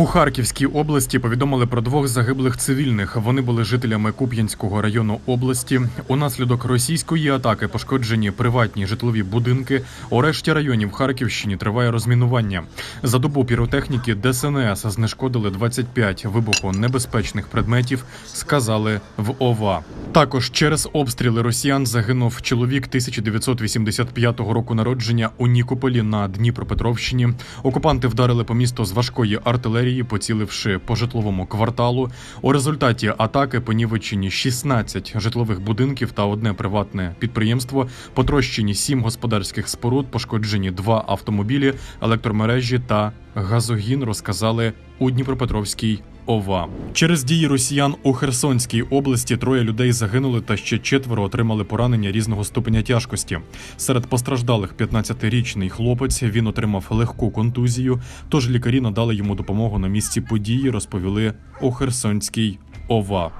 У Харківській області повідомили про двох загиблих цивільних. Вони були жителями Куп'янського району області. Унаслідок російської атаки пошкоджені приватні житлові будинки. У решті районів Харківщині триває розмінування. За добу піротехніки ДСНС знешкодили 25 вибухонебезпечних предметів. Сказали в ОВА. Також через обстріли росіян загинув чоловік 1985 року народження у Нікополі на Дніпропетровщині. Окупанти вдарили по місту з важкої артилерії, поціливши по житловому кварталу. У результаті атаки понівечені 16 житлових будинків та одне приватне підприємство. Потрощені 7 господарських споруд, пошкоджені два автомобілі, електромережі та газогін. Розказали у Дніпропетровській ОВА. Через дії росіян у Херсонській області троє людей загинули та ще четверо отримали поранення різного ступеня тяжкості. Серед постраждалих 15-річний хлопець він отримав легку контузію. Тож лікарі надали йому допомогу на місці події, розповіли у Херсонській ОВА.